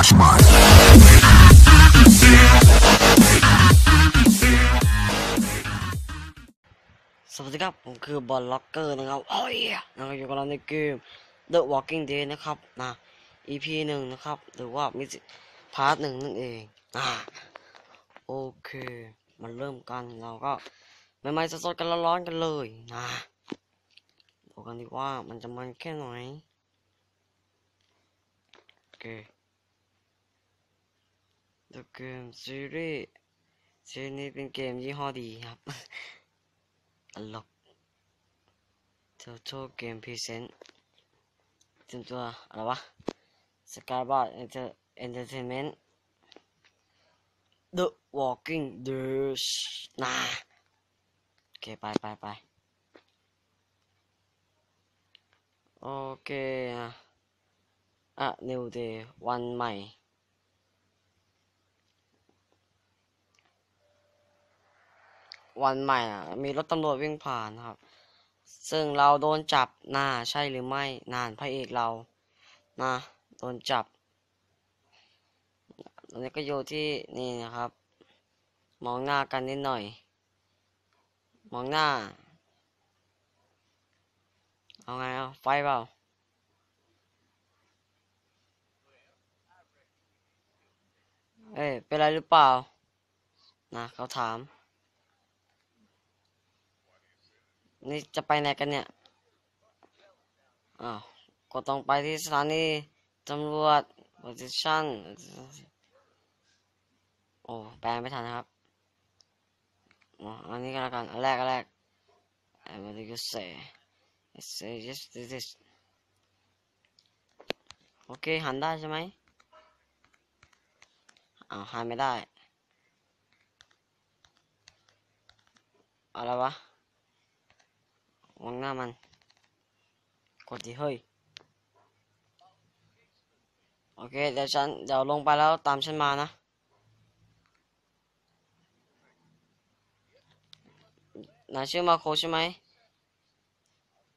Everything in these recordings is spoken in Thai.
Flashback. สวัสดีครับ ผมคือบอลล็อกเกอร์นะครับโอ้ยนะครับอยู่กับเราในเกม The Walking Dead นะครับนะ EP หนึ่งนะครับ หรือว่ามิสพาร์ทหนึ่งนั่นเองอ่าโอเคมันเริ่มกันเราก็ไม่ไม่สดๆกันร้อนๆกันเลยนะดูกันดีว่ามันจะมันแค่ไหนโอเค The Game Series ซีรีส์นี้เป็นเกมยี่ห้อดีครับตลก Total Game Present เต็มตัวอะไรวะ Skybot Enter Entertainment The Walking Dead นะโอเค ไปไปไปโอเค อะอะ New Day วันใหม่ วันใหม่อะ มีรถตำรวจวิ่งผ่านครับ ซึ่งเราโดนจับน่าใช่หรือไม่นานพระเอกเรานะโดนจับตอนนี้ก็อยู่ที่นี่นะครับ มองหน้ากันนิดหน่อย มองหน้า เอาไงเอาไฟเปล่าเอ้ยเป็นไรหรือเปล่า นะเขาถาม นี่จะไปไหนกันเนี่ย อ้าว ก็ต้องไปที่สถานีตำรวจ position โอ้แปลไม่ทันนะครับ อันนี้ก็แล้วกัน อันแรกอันแรก I what do you say say yes this is โอเค หันได้ใช่ไหมอ้าวหันไม่ได้ อะไรวะ มองหน้ามัน กดดิเฮ้ย โอเค เดี๋ยวฉัน เดี๋ยวลงไปแล้วตามฉันมานะ นายชื่อมาโคใช่ไหม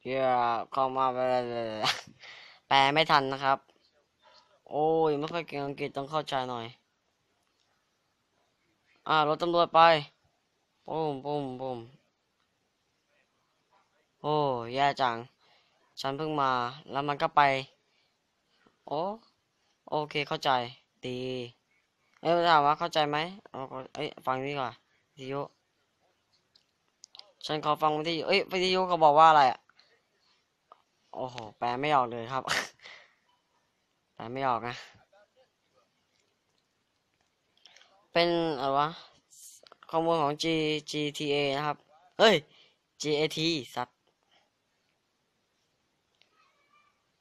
เดี๋ยวเข้ามาแปลไม่ทันนะครับ โอ้ย ไม่ค่อยเก่งอังกฤษต้องเข้าใจหน่อย อ่ารถตำรวจไป ปุ้มปุ้มปุ้ม แย่จัง ฉันเพิ่งมา แล้วมันก็ไป โอ้โอเคเข้าใจ ดี เอ้ยถามว่าเข้าใจไหมเอาเอ้ยฟังนี่ก่อนวิทยุฉันขอฟังวิทยุเอ้ยวิทยุเขาบอกว่าอะไรอะโอ้โห แปลไม่ออกเลยครับ แปลไม่ออกนะ เป็นอะไรวะข้อมูลของ G GTA นะครับเฮ้ย GAT สัตว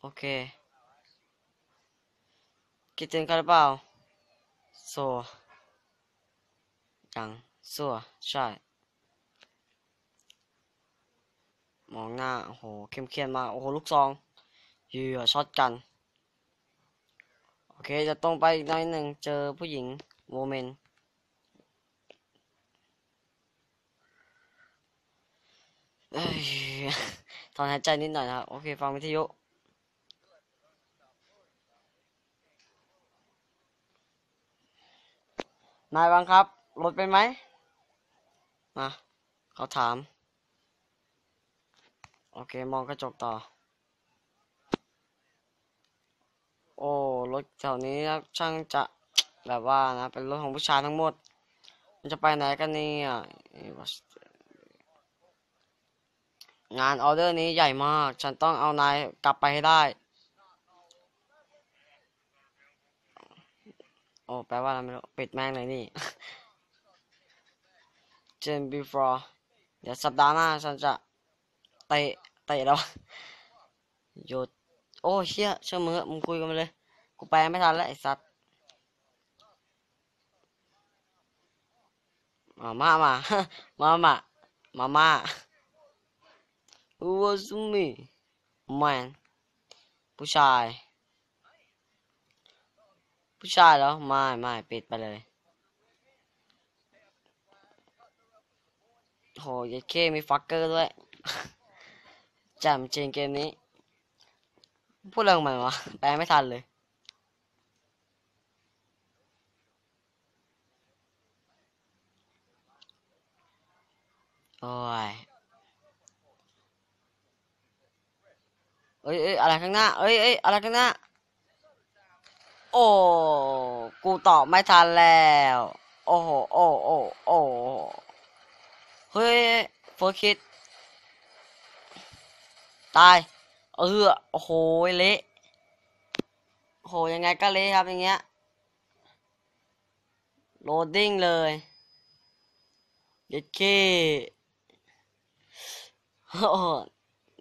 โอเคคิดถึงกันหรือเปล่าโซยังซัวใช่ มองหน้า โอ้โห เข้มเขียนมา โอ้โห ลูกซองเหยื่อช็อตกัน โอเค จะตรงไปอีกน่อยหนึ่ง เจอผู้หญิงโมเมนต์ถอนหายใจนิดหน่อยนะครับ โอเค ฟังวิทยุ นายบังครับรถเป็นไหมมาเขาถาม โอเค มองกระจกต่อ โอ้ รถแถวนี้นะช่างจะแบบว่านะ เป็นรถของผู้ชายทั้งหมด มันจะไปไหนกันเนี่ยงานออเดอร์นี้ใหญ่มาก ฉันต้องเอานายกลับไปให้ได้ โอ้แปลว่าอะไรไม่รู้ปิดแม่งเลยนี่เจน before เดี๋ยวสัปดาห์หน้าฉันจะเตะเตะแล้วหยุดโอ้เชี่ยเชื่อมือมึงคุยกันมาเลย กูแปไม่ทันแล้วไอ้สัตว์มามามามามามามา Who was me man ผู้ชาย ผู้ชายเหรอ ไม่ไม่ปิดไปเลยโหยัดเคมีฟักเกอร์ด้วยจำจริงเกมนี้ พูดเรื่องมันวะ แปลไม่ทันเลย โอ้ยเอ้ยเอ้ยอะไรข้างหน้า เอ้ยเอ้ยอะไรข้างหน้า โอ้ กูตอบไม่ทันแล้ว โอ้โห โอ้โอ้โอ้เฮ้ยโฟร์คิด ตาย เออ โอ้โห เละโอ้โห ยังไงก็เละครับอย่างเงี้ย โหลดดิ้งเลยเด็ดเคโอ้โห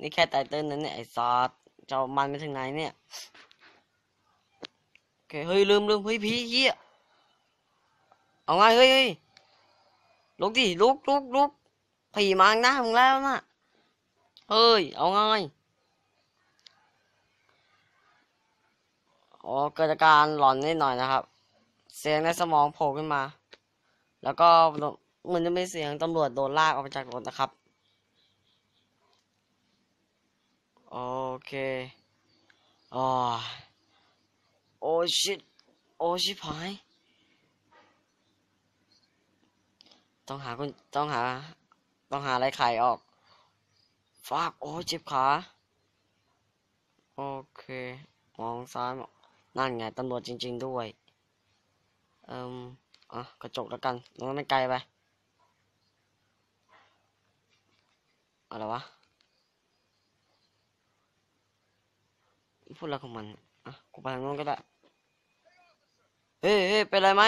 นี่แค่ไตเติ้ลนั้นเนี่ย ไอ้ซอสจะมันไปถึงไหนเนี่ย เคเฮ้ยลืมลืมเฮ้ยพี่เฮียเอาไงเฮ้ยเฮ้ยลุกดิลุกลุกลุกผีมางหน้ามึงแล้วนะเฮ้ยเอาไงอ๋อเกิดอาการหลอนนิดหน่อยนะครับ เสียงในสมองโผล่ขึ้นมา แล้วก็เหมือนจะเป็นเสียงตำรวจโดนลากออกไปจากรถนะครับ โอเคอ๋อ โอ้ชิตโอ้ชิบหาย ต้องหาคุณต้องหา ต้องหาอะไรไขออก ฟาก โอ้เจ็บขา โอเค มองซ้ายมองนั่นไงตำรวจจริง ๆด้วย เอ่มอะ กระจกแล้วกันตรงนั้นไม่ไกลไป อะไรวะ พูดอะไรของมัน อะ กูไปทางโน้นก็ได้ เฮ้ยเฮ้ยเป็นอะไรไหม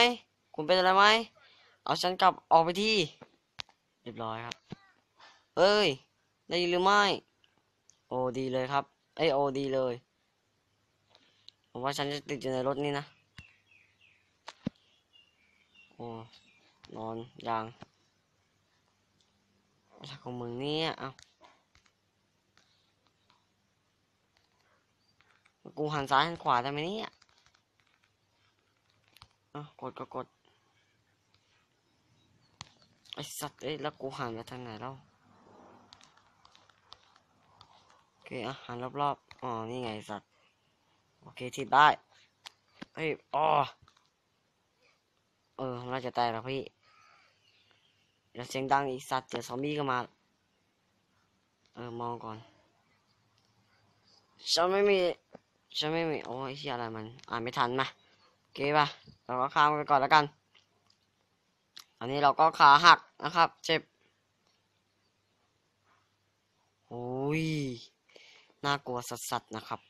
คุณเป็นอะไรไหม เอาฉันกลับออกไปที่ เรียบร้อยครับเฮ้ย ได้ยินหรือไม่ โอดีเลยครับไอยโอดีเลย ผมว่าฉันจะติดอยู่ในรถนี่นะ โอ้ นอนยังอะไรของมึงเนี่ยเอ้ากูหันซ้ายหันขวาได้ไหมเนี่ย อ้ากดก็กดไอสัตว์เอ้ยแล้วกูหันไปทางไหนแล้วโอเคอะหันรอบๆอ๋อนี่ไงสัตว์โอเคทิดได้เฮ้ยอ๋อเออน่าจะตายแล้วพี่อย่าเสียงดังอีสัตว์เดี๋ยวซอมบี้ก็มา เออมองก่อนฉันไม่มีฉันไม่มีโอ้ยเหียอะไรมัน อ่านไม่ทันมาโอเคป่ะ เราก็ข้ามไปก่อนแล้วกัน อันนี้เราก็ขาหักนะครับ เจ็บโอ้ยน่ากลัวสัสๆนะครับ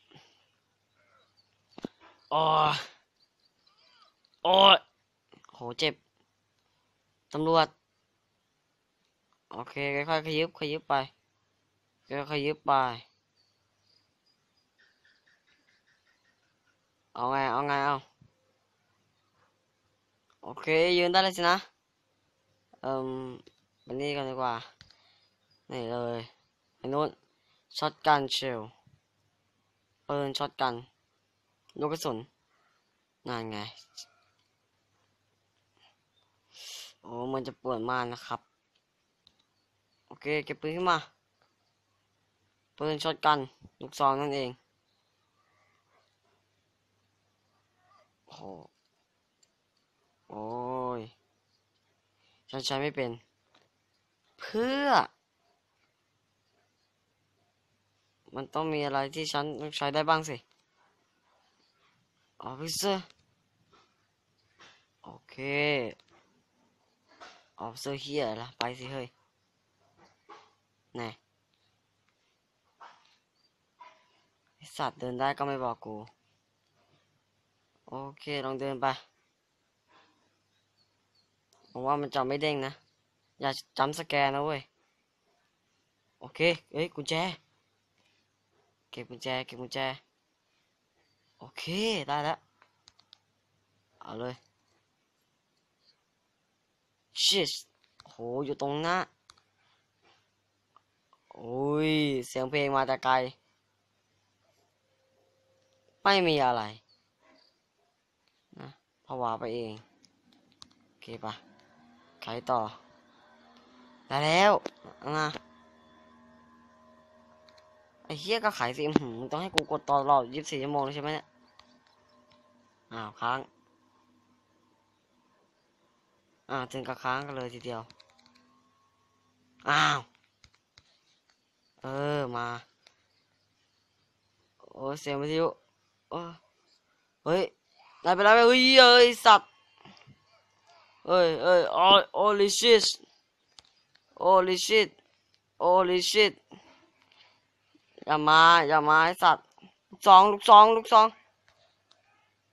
โอ้โอ้โหเจ็บ ตำรวจ โอเคค่อยๆขยิบขยิบไปค่อยๆขยิบไป เอาไง เอาไง เอา โอเค ยืนได้เลยสินะเอ่มไปนี่กันดีกว่า นี่เลยไอ้นู้นช็อตกันเชลปืนช็อตกัน ลูกกระสุนนั่นไง โอ้มันจะปวดมากนะครับ โอเค เก็บปืนขึ้นมาปืนช็อตกันลูกซองนั่นเองโอ้ โอ้ย ฉันใช้ไม่เป็น เพื่อ มันต้องมีอะไรที่ฉันต้องใช้ได้บ้างสิออฟฟิเซอร์โอเคออฟเซอร์เฮียละไปสิเฮ้ยน่ไอ้สัตว์เดินได้ก็ไม่บอกกู โอเค ลองเดินไป ผมว่ามันจะไม่เด้งนะ อย่าจำสแกนนะเว้ย โอเค เอ้ยกุญแจ เก็บกุญแจ เก็บกุญแจ โอเค ได้แล้ว เอาเลยชิสโห อยู่ตรงหน้า โอ้ย เสียงเพลงมาแต่ไกล ไม่มีอะไร นะผวาไปเอง โอเคปะ ไขต่อ ได้แล้วนะไอ้เฮียก็ขายสิหืมงต้องให้กูกดตลอดยี่สิบสี่ชั่วโมงเลยใช่ไหมเนี่ย อ้าวค้างอ่าถึงกับค้างกันเลยทีเดียว อ้าว เออ มา โอ้เสียงวิทยุโอ้เฮ้ยนายเป็นไรไหมเฮ้ยเอ้ยสัตว์ เอ้ยเอ้ยโอ้ย holy shit holy shit holy shit อย่ามาอย่ามาไอสัตว์ลูกซองลูกซองลูกซอง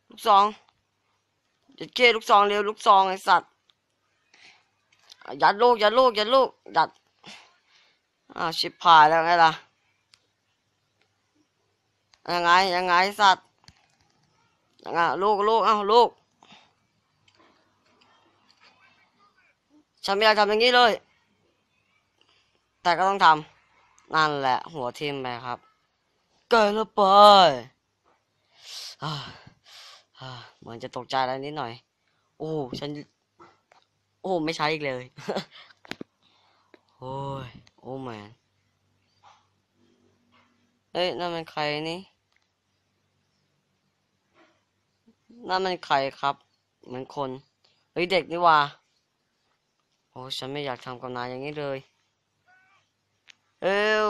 ลูกซองยัดเก้ลูกซองเร็วลูกซองไอสัตว์อยัดลูกยัดลูกยัดลูกยัดอ้าชิบหายแล้วไงล่ะยังไงยังไงสัตว์ยังไงลูกลูกเอ้าลูก ฉันไม่อยากทำอย่างนี้เลย แต่ก็ต้องทำนั่นแหละ หัวทิมไปครับเกิดแล้วไปเหมือนจะตกใจอะไรนิดหน่อย โอ้ฉัน โอ้ไม่ใช้อีกเลย โอ้ย โอ้แมนเอ้ยนั่นมันใครนี่นั่นมันใครครับ เหมือนคน เฮ้ยเด็กนี่ว่า โอ้ฉันไม่อยากทำกับนายอย่างนี้เลย เอ้ว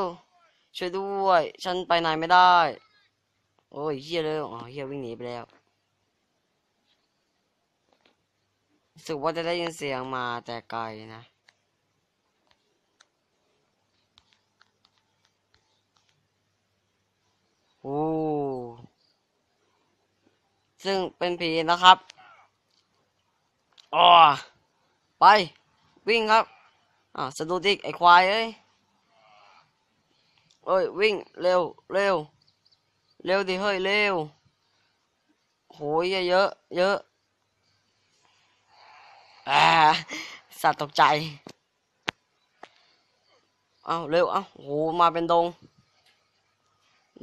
ช่วยด้วย ฉันไปไหนไม่ได้ โอ้ยเฮียเลยอ๋อเฮียวิ่งหนีไปแล้วรู้สึกว่าจะได้ยินเสียงมาแต่ไกลนะโอ้ซึ่งเป็นผีนะครับอ๋อไป วิ่งครับอ่าสะดุดอีกไอ้ควายเอ้ยเอ้ยวิ่งเร็วเร็วเร็วดิเฮ้ยเร็วโหยเยอะเยอะอ่าสัตว์ตกใจเอาเร็วเอาโหมาเป็นดง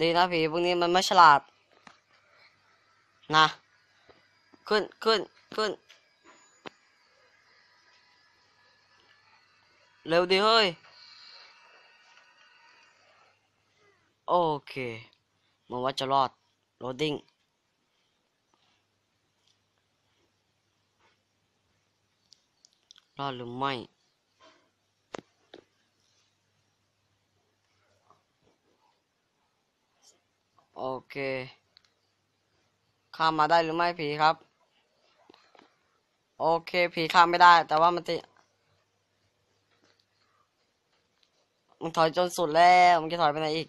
ดีนะผีพวกนี้มันไม่ฉลาดนะขึ้นขึ้นขึ้น เร็วดิเฮ้ย โอเคมันว่าจะรอดโรดดิ้งรอดหรือไม่โอเค ข้ามมาได้หรือไม่ผีครับ โอเคผีข้ามไม่ได้ แต่ว่ามันจ มันถอยจนสุดแล้วมันจะถอยไปไหนอีก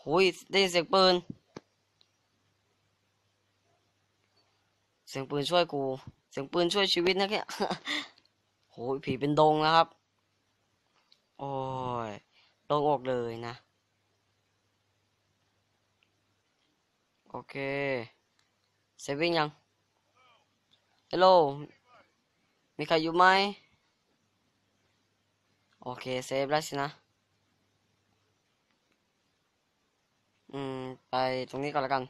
หุยได้ยินเสียงปืน เสียงปืนช่วยกู เสียงปืนช่วยชีวิตนะแกโหยผีเป็นดงนะครับ โอ้ยโล่งอกเลยนะ โอเค เซฟวิ่งยังฮัลโหลมีใครอยู่ไหม โอเคเซฟแล้วสินะ อืม ไปตรงนี้ก่อนแล้วกัน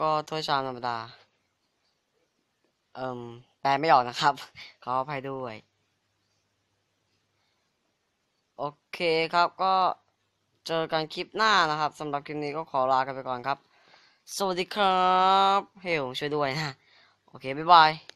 ก็ถ้วยชามธรรมดา เอ่ม แปลไม่ออกนะครับ ขออภัยด้วย โอเคครับ ก็เจอกันคลิปหน้านะครับ สำหรับคลิปนี้ก็ขอลากันไปก่อนครับ สวัสดีครับ เฮลช่วยด้วยนะ โอเค บ๊ายบาย